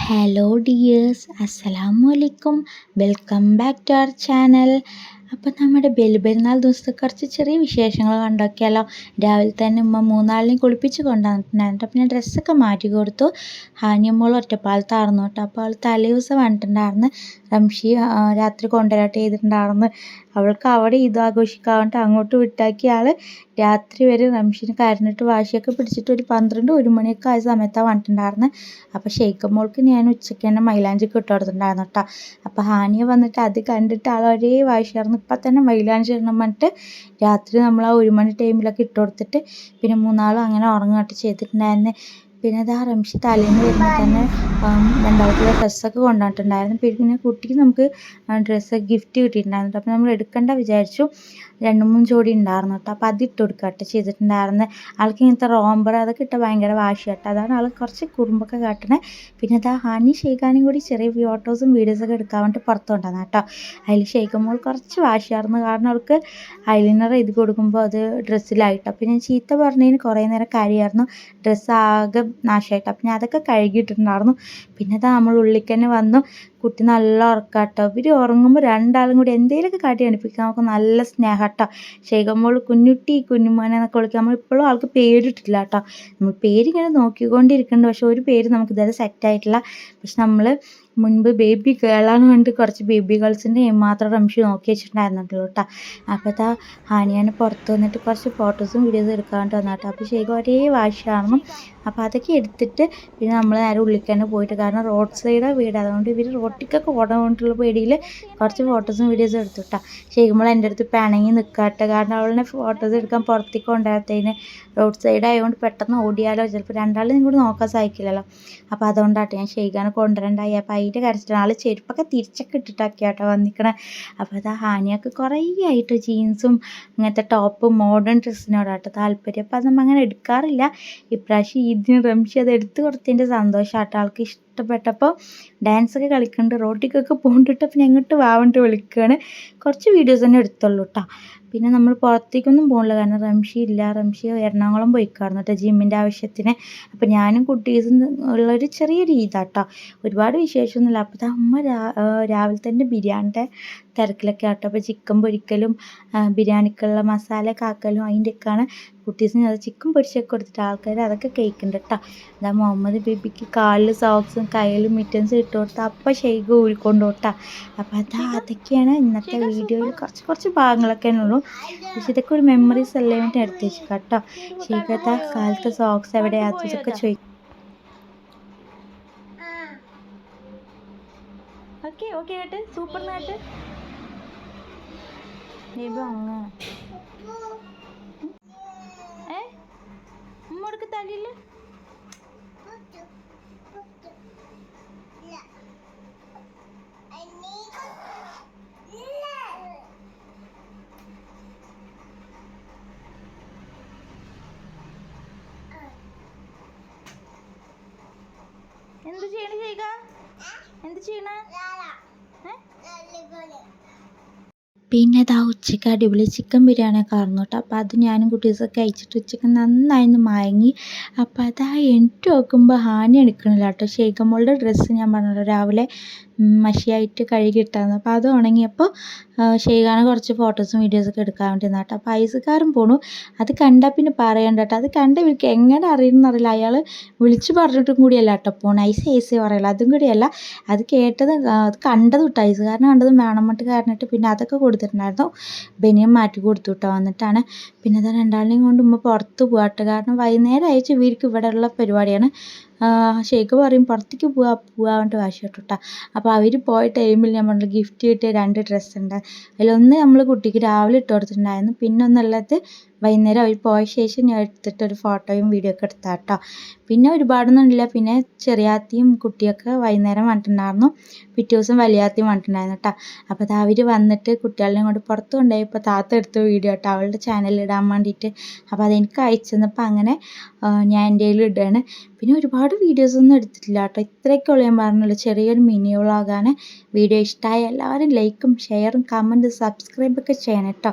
Hello dears അസ്സലാമു അലൈക്കും welcome back to our channel അപ്പം നമ്മുടെ ബലിപെരുന്നാൾ ദിവസത്തെ കുറച്ച് ചെറിയ വിശേഷങ്ങൾ കണ്ടൊക്കെയല്ലോ രാവിലെ തന്നെ ഉമ്മ മൂന്നാളിനെയും കുളിപ്പിച്ച് കൊണ്ടുവന്നിട്ടുണ്ടായിരുന്നു. പിന്നെ ഡ്രസ്സൊക്കെ മാറ്റി കൊടുത്തു. ഹാനിയമ്മോൾ ഒറ്റപ്പാലത്തായിരുന്നു കേട്ടോ. അപ്പോൾ അവൾ തലേ ദിവസം വന്നിട്ടുണ്ടായിരുന്നു. റംഷി രാത്രി കൊണ്ടുവരാട്ട് ചെയ്തിട്ടുണ്ടായിരുന്നു. അവൾക്ക് അവിടെ ഇത് ആഘോഷിക്കാണ്ട് അങ്ങോട്ട് വിട്ടാക്കിയ ആൾ രാത്രി വരെ റംഷിന് കരഞ്ഞിട്ട് വാശിയൊക്കെ പിടിച്ചിട്ട് ഒരു പന്ത്രണ്ട് ഒരു മണിയൊക്കെ ആയ സമയത്താണ് വന്നിട്ടുണ്ടായിരുന്നത് അപ്പോൾ ഷെയ്ഖ് മോൾക്ക് ഞാൻ ഉച്ചയ്ക്ക് തന്നെ മൈലാഞ്ചിക്ക് ഇട്ട് കൊടുത്തിട്ടുണ്ടായിരുന്നു കേട്ടോ അപ്പോൾ ഹാനിയ വന്നിട്ട് അത് കണ്ടിട്ട് ആൾ ഒരേ വാശിയായിരുന്നു ഇപ്പം തന്നെ മൈലാഞ്ചി ഇടണം പറഞ്ഞിട്ട് രാത്രി നമ്മൾ ആ ഒരു മണി ടൈമിലൊക്കെ ഇട്ട് കൊടുത്തിട്ട് പിന്നെ മൂന്നാളും അങ്ങനെ ഉറങ്ങുകയായിട്ട് ചെയ്തിട്ടുണ്ടായിരുന്നു. പിന്നെ ഇതാ റംഷി തലേന്ന് വരുമ്പോൾ തന്നെ രണ്ടാമത്തെ ഡ്രസ്സൊക്കെ കൊണ്ടുവന്നിട്ടുണ്ടായിരുന്നു പിന്നെ കുട്ടിക്ക് നമുക്ക് ഡ്രസ്സ് ഗിഫ്റ്റ് കിട്ടിയിട്ടുണ്ടായിരുന്നു. അപ്പോൾ നമ്മൾ എടുക്കണ്ട വിചാരിച്ചു. രണ്ട് മൂന്ന് ജോഡി ഉണ്ടായിരുന്നു കേട്ടോ. അപ്പോൾ അത് ഇട്ട് കൊടുക്കുക കേട്ടോ ചെയ്തിട്ടുണ്ടായിരുന്നു. ആൾക്ക് ഇങ്ങനത്തെ റോംബർ അതൊക്കെ ഇട്ടാൽ ഭയങ്കര വാശി കേട്ടോ അതാണ് ആൾ കുറച്ച് കുറുമ്പൊക്കെ കാട്ടണേ. പിന്നെ ഇതാ ഹണി ഷെയ്ഖാനും കൂടി ചെറിയ ഫോട്ടോസും വീഡിയോസൊക്കെ എടുക്കാൻ വേണ്ടി പുറത്ത് കൊണ്ടുവന്നു കേട്ടോ അതിൽ ഷെയ്ഖുമ്പോൾ കുറച്ച് വാശിയായിരുന്നു. കാരണം അവൾക്ക് ഐലൈനർ ഇത് കൊടുക്കുമ്പോൾ അത് ഡ്രസ്സിലായിട്ടോ പിന്നെ ചീത്ത പറഞ്ഞതിന് കുറേ നേരം കാര്യമായിരുന്നു ഡ്രസ്സ് ആകെ നാശമായിട്ട് അപ്പം ഞാൻ അതൊക്കെ കഴുകിയിട്ടുണ്ടായിരുന്നു. പിന്നെ അത് നമ്മൾ ഉള്ളിലേക്ക് തന്നെ വന്നു. കുട്ടി നല്ല ഉറക്കാട്ടോ. ഇവർ ഉറങ്ങുമ്പോൾ രണ്ടാളും കൂടി എന്തെങ്കിലുമൊക്കെ കാട്ടി അനുപ്പിക്കാൻ നമുക്ക് നല്ല സ്നേഹട്ടോ. ശേഖമ്പോൾ കുഞ്ഞുട്ടി കുഞ്ഞുമോനെ എന്നൊക്കെ വിളിക്കാം. നമ്മൾ ഇപ്പോഴും ആൾക്ക് പേരിട്ടില്ല കേട്ടോ നമ്മൾ പേരിങ്ങനെ നോക്കിക്കൊണ്ടിരിക്കുന്നുണ്ട്. പക്ഷെ ഒരു പേര് നമുക്ക് ഇതുവരെ സെറ്റായിട്ടില്ല പക്ഷെ നമ്മൾ മുൻപ് ബേബി ഗേളാന്ന് പറഞ്ഞിട്ട് കുറച്ച് ബേബി ഗേൾസിന്റെ മാത്രം റംഷി നോക്കി വെച്ചിട്ടുണ്ടായിരുന്നുള്ളൂ കേട്ടോ. അപ്പോൾ ഇതാ ഹാനിയാണ് പുറത്ത് വന്നിട്ട് കുറച്ച് ഫോട്ടോസും വീഡിയോസും എടുക്കാൻ വേണ്ടി അപ്പോൾ ശരിക്കും ഒരേ വാശിയാണ് അപ്പോൾ അതൊക്കെ എടുത്തിട്ട് പിന്നെ നമ്മൾ നേരെ ഉള്ളിൽ തന്നെ പോയിട്ട് കാരണം റോഡ് സൈഡാണ് വീട്. അതുകൊണ്ട് ഇവർ റോട്ടിക്കൊക്കെ ഓടാൻ വേണ്ടിയിട്ടുള്ള പേടിയിൽ കുറച്ച് ഫോട്ടോസും വീഡിയോസും എടുത്തു കേട്ടോ. ശരിക്കുമ്പോൾ എന്റെ അടുത്ത് പിണങ്ങി നിൽക്കാട്ടെ കാരണം അവളെ ഫോട്ടോസ് എടുക്കാൻ പുറത്തേക്ക് കൊണ്ടുവരത്തേന് റോഡ് സൈഡ് ആയതുകൊണ്ട് പെട്ടെന്ന് ഓടിയാലോ? ചിലപ്പോൾ രണ്ടാളും കൂടി നോക്കാൻ സാധിക്കില്ലല്ലോ. അപ്പോൾ അതുകൊണ്ടാട്ടെ ഞാൻ ശരിക്കാണ് കൊണ്ടുവരണ്ടായി. അപ്പോൾ അതിന്റെ കരച്ചിട്ടാണ് ആൾ ചെരുപ്പൊക്കെ തിരിച്ചൊക്കെ ഇട്ടിട്ടൊക്കെ ആട്ടോ വന്നിക്കണേ. അപ്പോൾ അത് ഹാനിയൊക്കെ കുറേ ആയിട്ട് ജീൻസും അങ്ങനത്തെ ടോപ്പ് മോഡേൺ ഡ്രസ്സിനോടാട്ടോ താല്പര്യം. അപ്പോൾ അത് നമ്മൾ അങ്ങനെ എടുക്കാറില്ല. ഇപ്രാവശ്യം ഇതിന് റംഷി അത് എടുത്ത് കൊടുത്തതിന്റെ സന്തോഷമാട്ടോ ആൾക്ക് ഇഷ്ടപ്പെട്ടപ്പോൾ ഡാൻസൊക്കെ കളിക്കുന്നുണ്ട് റോട്ടിക്കൊക്കെ പോകണ്ടിട്ട് പിന്നെ എങ്ങോട്ട് വാവണ്ടിട്ട് വിളിക്കുകയാണ് കുറച്ച് വീഡിയോസ് തന്നെ എടുത്തുള്ളൂ കേട്ടോ പിന്നെ നമ്മൾ പുറത്തേക്കൊന്നും പോകണില്ല കാരണം റംഷി ഇല്ല. റംഷി എറണാകുളം പോയിക്കായിരുന്നു കേട്ടോ ജിമ്മിന്റെ ആവശ്യത്തിന്. അപ്പോൾ ഞാനും കുട്ടീസും ഉള്ളൊരു ചെറിയൊരു ഇതാട്ടോ ഒരുപാട് വിശേഷമൊന്നുമില്ല. അപ്പോൾ അമ്മ രാവിലെ തന്നെ ബിരിയാണിന്റെ തിരക്കിലൊക്കെ ആട്ടോ. അപ്പോൾ ചിക്കൻ പൊരിക്കലും ബിരിയാണിക്കുള്ള മസാല കാക്കലും അതിന്റെയൊക്കെയാണ്. കുട്ടീസിന് അത് ചിക്കൻ പൊരിച്ചൊക്കെ കൊടുത്തിട്ട് ആൾക്കാർ അതൊക്കെ കഴിക്കുന്നുണ്ട് കേട്ടോ എന്താ മുഹമ്മദ് ബേബിക്ക് കാലിൽ സോക്സും കയ്യിലും മിറ്റൻസും ഇട്ട് കൊടുത്താൽ അപ്പം ഷെയ്ഖ് ഊരിക്കൊണ്ട് കേട്ടോ അപ്പോൾ അതാ അതൊക്കെയാണ് ഇന്നത്തെ വീഡിയോയിൽ കുറച്ച് കുറച്ച് ഭാഗങ്ങളൊക്കെ ഉള്ളൂ. പക്ഷേ ഇതൊക്കെ ഒരു മെമ്മറീസ് അല്ലേ വേണ്ടി എടുത്ത് വെച്ചു കേട്ടോ ഷെയ്ഖത്ത കാലത്തെ സോക്സ് എവിടെയാ അതൊക്കെ ചോദിക്കും ഓക്കെ ഓക്കെ ആയിട്ട് സൂപ്പർ നാട്ട് ദൈവം അങ്ങനെ ഏ? ഉമ്മടുക്ക് തലയിൽ എന്ത് ചെയ്യണ ചെയ്യുക എന്ത് ചെയ്യണ? പിന്നെ ഇതാ ഉച്ചയ്ക്ക് അടിപൊളി ചിക്കൻ ബിരിയാണി കേട്ടോ. അപ്പോൾ അത് ഞാനും കുട്ടീസൊക്കെ കഴിച്ചിട്ട് ഉച്ചയ്ക്ക് നന്നായി മയങ്ങി. അപ്പോൾ അതാ എണീറ്റ് നോക്കുമ്പോൾ ഹാനി എടുക്കണില്ല കേട്ടോ. ഷെയ്ഖമ്മളുടെ ഡ്രസ്സ് ഞാൻ പറഞ്ഞല്ലോ രാവിലെ മഷിയായിട്ട് കഴുകിയിട്ടായിരുന്നു. അപ്പോൾ അത് ഉണങ്ങിയപ്പോൾ ഷെയ്ഖാണ് കുറച്ച് ഫോട്ടോസും വീഡിയോസൊക്കെ എടുക്കാൻ വേണ്ടി കേട്ടോ അപ്പോൾ ഐസുകാരൻ പോണു. അത് കണ്ടാൽ പിന്നെ പറയണ്ട കേട്ടോ അത് കണ്ട ഇവർക്ക് എങ്ങനെ അറിയുമെന്നറിയില്ല അയാൾ വിളിച്ചു പറഞ്ഞിട്ടും കൂടിയല്ല കേട്ടോ പോണു. ഐസ് ഐസ് പറയല അതും കൂടിയല്ല അത് കേട്ടത് അത് കണ്ടത് കേട്ടോ ഐസുകാരനെ കണ്ടത് വേണം മട്ട് കാരണിട്ട് പിന്നെ അതൊക്കെ കൊടുത്തിട്ടുണ്ടായിരുന്നു. ബനിയം മാറ്റി കൊടുത്തു കേട്ടോ വന്നിട്ടാണ്. പിന്നെ അത് രണ്ടാളിനെയും കൊണ്ട് ഉമ്മ പുറത്ത് പോവാട്ടോ കാരണം വൈകുന്നേരം അയച്ച് ഇവർക്ക് ഇവിടെയുള്ള പരിപാടിയാണ്. ഷേക്ക് പറയും പുറത്തേക്ക് പോവാ പോവാ പറഞ്ഞിട്ട് വാശി അപ്പോൾ അവർ പോയ ടൈമിൽ ഞാൻ പറഞ്ഞു ഗിഫ്റ്റ് കിട്ടിയ രണ്ട് ഡ്രസ്സ് ഉണ്ട്. അതിലൊന്ന് നമ്മൾ കുട്ടിക്ക് രാവിലെ ഇട്ട് കൊടുത്തിട്ടുണ്ടായിരുന്നു. പിന്നെ ഒന്നുള്ളത് വൈകുന്നേരം അവർ പോയ ശേഷം ഞാൻ എടുത്തിട്ട് ഒരു ഫോട്ടോയും വീഡിയോ ഒക്കെ എടുത്താൽ കേട്ടോ പിന്നെ ഒരുപാടൊന്നും ഇല്ല. പിന്നെ ചെറിയാത്തിയും കുട്ടിയൊക്കെ വൈകുന്നേരം വന്നിട്ടുണ്ടായിരുന്നു. പിറ്റേ ദിവസം വലിയാത്തിയും വന്നിട്ടുണ്ടായിരുന്നു കേട്ടോ അപ്പോൾ അത് അവർ വന്നിട്ട് കുട്ടികളെയും കൊണ്ട് പുറത്ത് കൊണ്ടുപോയപ്പോൾ താത്ത എടുത്ത വീഡിയോ കേട്ടോ അവളുടെ ചാനലിൽ ഇടാൻ വേണ്ടിയിട്ട്. അപ്പോൾ അതെനിക്ക് അയച്ചു തന്നപ്പോൾ അങ്ങനെ ഞാൻ എന്റെ കയ്യിൽ ഇടുകയാണ് പിന്നെ ഒരുപാട് വീഡിയോസ് ഒന്നും എടുത്തിട്ടില്ല കേട്ടോ ഇത്രയൊക്കെ ഉള്ളൂ ഞാൻ പറഞ്ഞുള്ളൂ ചെറിയൊരു മിനി വ്ളോഗാണ് വീഡിയോ ഇഷ്ടമായ എല്ലാവരും ലൈക്കും ഷെയറും കമന്റും സബ്സ്ക്രൈബൊക്കെ ചെയ്യണം കേട്ടോ